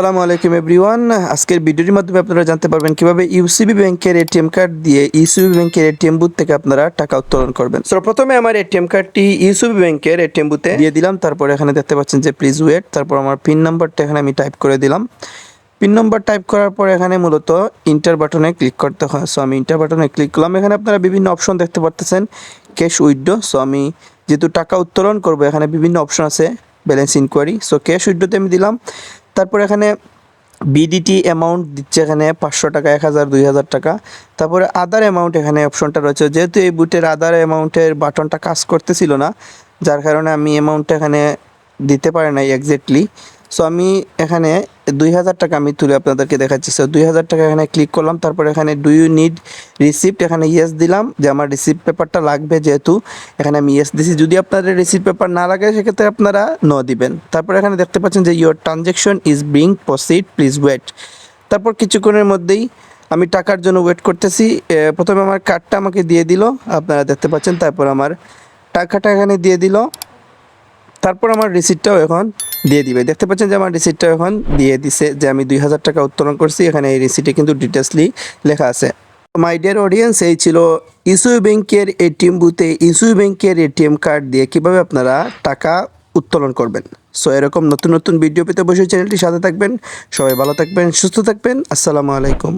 আসসালামু আলাইকুম এভরিওয়ান। আজকের ভিডিওটির মাধ্যমে আপনারা জানতে পারবেন কীভাবে ইউসিবি ব্যাংকের এটিএম কার্ড দিয়ে ইউসিবি ব্যাংকের এটিএম বুথ থেকে আপনারা টাকা উত্তোলন করবেন। সো প্রথমে আমার এটিএম কার্ডটি ইউসিবি ব্যাংকের এটিএম বুথে দিয়ে দিলাম। তারপর এখানে দেখতে পাচ্ছেন যে প্লিজ ওয়েট তারপর আমার পিন নাম্বারটা এখানে আমি টাইপ করে দিলাম। পিন নম্বর টাইপ করার পর এখানে মূলত ইন্টার বাটনে ক্লিক করতে হয়। সো আমি ইন্টার বাটনে ক্লিক করলাম। এখানে আপনারা বিভিন্ন অপশন দেখতে পারতেছেন। ক্যাশ উইথড্র সো আমি যেহেতু টাকা উত্তোলন করব, এখানে বিভিন্ন অপশন আছে। ব্যালেন্স ইনকোয়ারি সো ক্যাশ উইথড্রোতে আমি দিলাম। তারপর এখানে বিডিটি অ্যামাউন্ট দিচ্ছে এখানে পাঁচশো টাকা, এক হাজার, দুই হাজার টাকা। তারপরে আদার অ্যামাউন্ট এখানে অপশনটা রয়েছে, যেহেতু এই বুটের আদার অ্যামাউন্টের বাটনটা কাজ করতেছিল না, যার কারণে আমি অ্যামাউন্টটা এখানে দিতে পারি নাই এক্স্যাক্টলি সো আমি এখানে দুই হাজার টাকা আমি তুলে আপনাদেরকে দেখাচ্ছি। সো দুই হাজার টাকা এখানে ক্লিক করলাম, তারপর এখানে ডু ইউ নিড রিসিপ্ট এখানে ইয়েস দিলাম, যে আমার রিসিপ্ট পেপারটা লাগবে যেহেতু, এখানে আমি ইয়েস দিছি। যদি আপনাদের রিসিপ্ট পেপার না লাগে, সেক্ষেত্রে আপনারা ন দিবেন। তারপর এখানে দেখতে পাচ্ছেন যে your transaction is being proceed please wait তারপর কিছুক্ষণের মধ্যেই আমি টাকার জন্য ওয়েট করতেছি। প্রথমে আমার কার্ডটা আমাকে দিয়ে দিল, আপনারা দেখতে পাচ্ছেন। তারপর আমার টাকাটা এখানে দিয়ে দিল। তারপর আমার রিসিপ্টটাও এখন দিয়ে দিবে। দেখতে পাচ্ছেন যে আমার রিসিপ্টটা এখন দিয়ে দিছে যে আমি দুই হাজার টাকা উত্তোলন করছি। এখানে এই রিসিপ্টে কিন্তু ডিটেলসলি লেখা আছে। মাই ডিয়ার অডিয়েন্স এই ছিল ইস্যু ব্যাংকের এটিএম বুথে ইস্যু ব্যাংকের এটিএম কার্ড দিয়ে কীভাবে আপনারা টাকা উত্তোলন করবেন। সো এরকম নতুন নতুন ভিডিও পেতে বসে চ্যানেলটি সাথে থাকবেন। সবাই ভালো থাকবেন, সুস্থ থাকবেন। আসসালামু আলাইকুম।